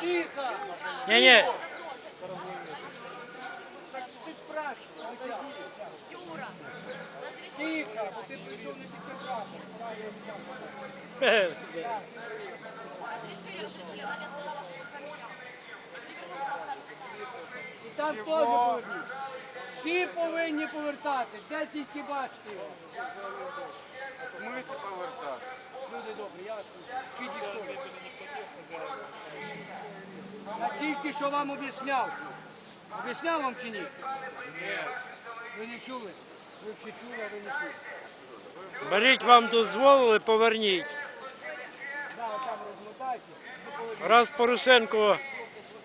Тихо! Ні-ні, Ти спрашивай, Юра! Тихо, ти прийшов не тільки брати. І там теж повернуть. Всі повинні повертати, де тільки бачите його. Ми повертати. Люди добрі, я вас прошу. Я тільки що вам об'ясняв. Об'ясняв вам чи ні? Ні. Ви не чули? Ви всі чули, а ви не чули. беріть вам дозволили, поверніть. Да, там розмотайте. Раз Порошенко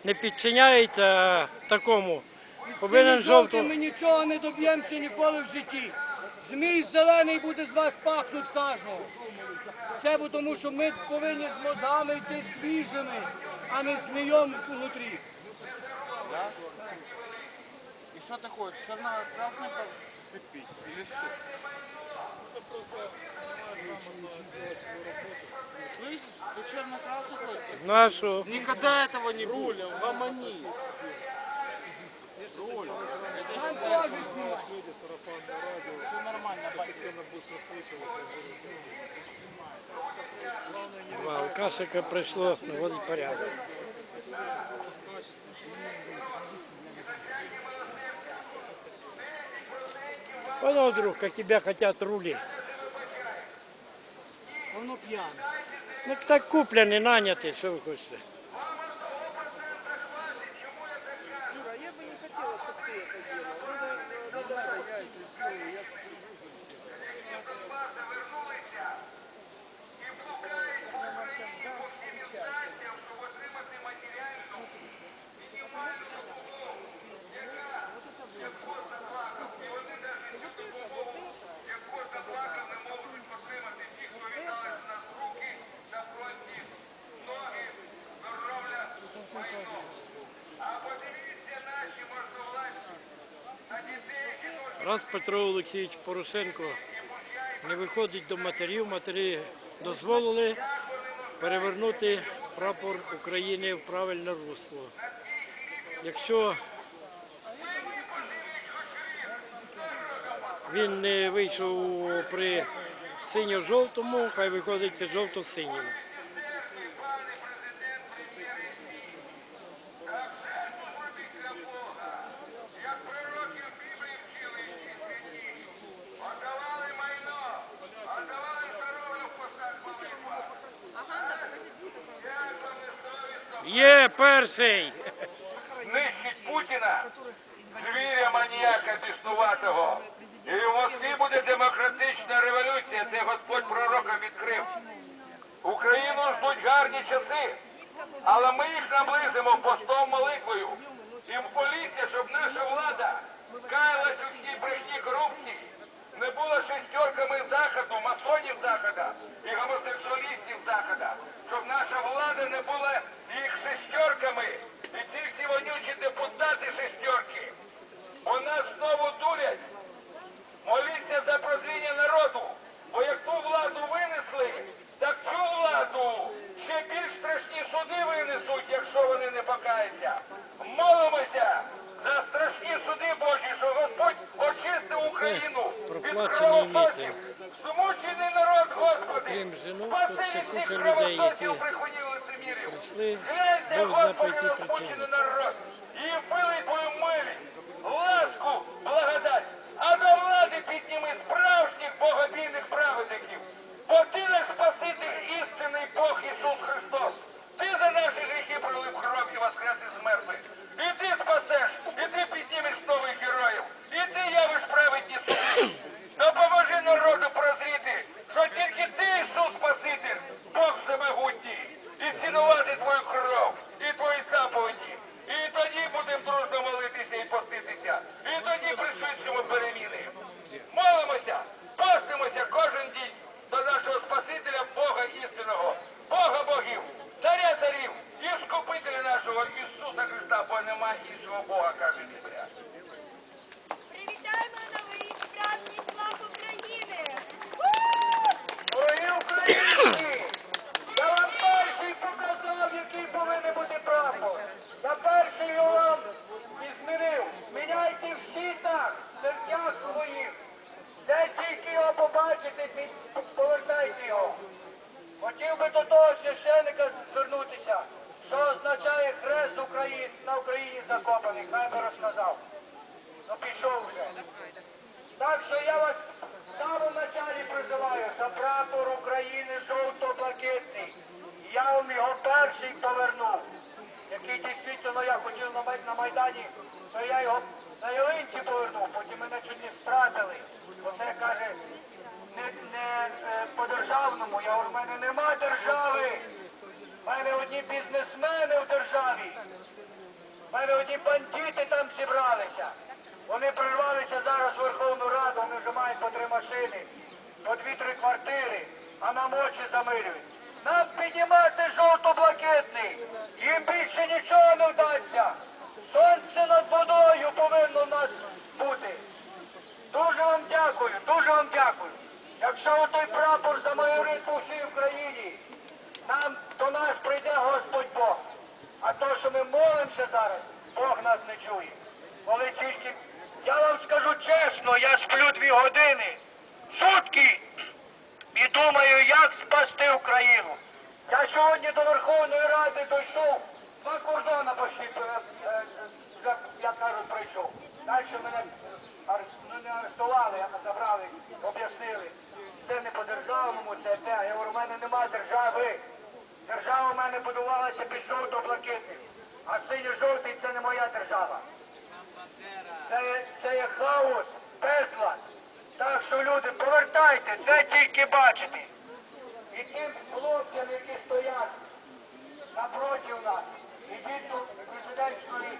не підчиняється такому, повинен Повинен жовтим жовто. ми нічого не доб'ємося ніколи в житті. Змій зелений буде з вас пахнути кожного. Це бо тому, що ми повинні з мозгами йти свіжими, а не змійом внутрі. І що ти хочеш? Черно-красний посипіть? Или що? Слышишь? Ты черно-красный хочешь? Ну а що? Никогда этого не будет. Гомони. роль. Антон, люди, сарафанное радио. Все нормально. Постепенно будет раскручиваться. Два алкашика пришло наводить порядок. Понял, друг, как тебя хотят рули? Он ну пьяный. Ну так купленный, нанятый, что вы хотите. я бы не хотела, чтобы ты это делал. Ну, да, да, да, я это сделаю, я Раз Петро Олексійович Порошенко не виходить до матерів, матері дозволили перевернути прапор України в правильне русло. Якщо він не вийшов при синьо-жовтому, хай виходить під жовто-синім. Є перший! Нищить Путіна, звіря маніяка біснуватого. І в Москві буде демократична революція, це Господь пророкам відкрив. Україну ждуть гарні часи, але ми їх наблизимо постом молитвою. І поліція, щоб наша влада каялась у всій брехні корупції, не була шестерками заходу, масонів захода і гомосексуалістів захода, щоб наша влада не була їх шестерками, і ці всі вонючі депутати шестерки. Бо нас знову дурять. Моліться за прозріння народу, бо як ту владу винесли, так цю владу ще більш страшні суди винесуть, якщо вони не покаються. Молимося за страшні суди Божі, що Господь очистив Україну від проплачений кровососів. мітинг. Змучений народ, Господи, спаси від які кровососів брехунів лицемірів. по Господи, на розпучений народ, і пили твою Хотів того священика звернутися, що означає хрест України на Україні закопаний, хай би розказав. Ну пішов вже. Так що я вас в самому началі призиваю за прапор України жовто-блакитний. Я вам його перший повернув, який дійсно я хотів на Майдані, то я його на ялинці повернув, потім мене чуть не стратили. Оце каже, не, не по-державному, я говорю, в мене нема держави. В мене одні бізнесмени в державі. В мене одні бандити там зібралися. Вони прорвалися зараз в Верховну Раду, вони вже мають по три машини, по дві-три квартири, а нам очі замилюють. Нам піднімати жовто-блакитний. Їм більше нічого не вдасться. Сонце над водою повинно в нас бути. Дуже вам дякую, дуже вам дякую. Якщо отой прапор замайорить по всій Україні, нам до нас прийде Господь Бог. А то, що ми молимося зараз, Бог нас не чує. Коли тільки, я вам скажу чесно, я сплю дві години, сутки, і думаю, як спасти Україну. Я сьогодні до Верховної Ради дійшов, два кордона почти, е, е, як кажуть, пройшов. Далі мене ну, не арестували, а забрали, об'яснили. Це не по-державному, це те. Я говорю, в мене нема держави. Держава в мене будувалася під жовто-блакитним. А синьо-жовтий це не моя держава. Це, це є хаос, безлад. Так що люди, повертайте, де тільки бачите. І тим хлопцям, які стоять напроти нас, ідіть до президентської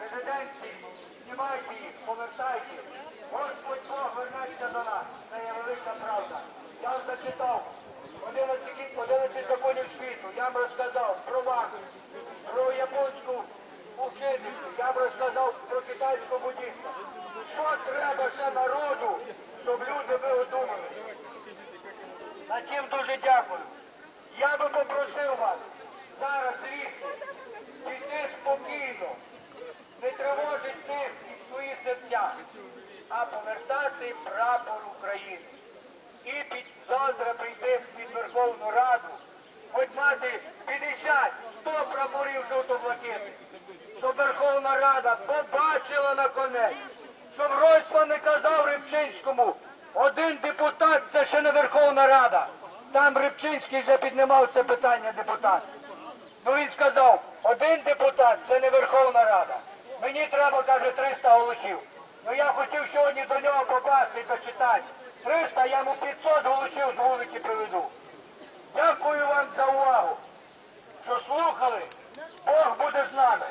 резиденції, знімайте їх, повертайте. Господь Бог вернеться до нас. Це є велика правда. Я вам зачитав 11, кі- 11 законів світу. Я вам розказав про вас, про японську учительку, я вам розказав про китайську буддістку. Що треба ще народу, щоб люди ви думали? На тим дуже дякую. Я би попросив вас зараз звідси піти спокійно, не тривожить тих і свої серця, а повертати прапор України. І під завтра прийти під Верховну Раду, хоч мати 50, 100 прапорів жовто-блакитних, щоб Верховна Рада побачила на конець, щоб Ройсман не казав Рибчинському, один депутат це ще не Верховна Рада. Там Рибчинський вже піднімав це питання депутат. Ну він сказав, один депутат це не Верховна Рада. Мені треба, каже, 300 голосів. Ну я хотів сьогодні до нього попасти і дочитати. 300, я йому 500 голосів з вулиці приведу. Дякую вам за увагу, що слухали. Бог буде з нами.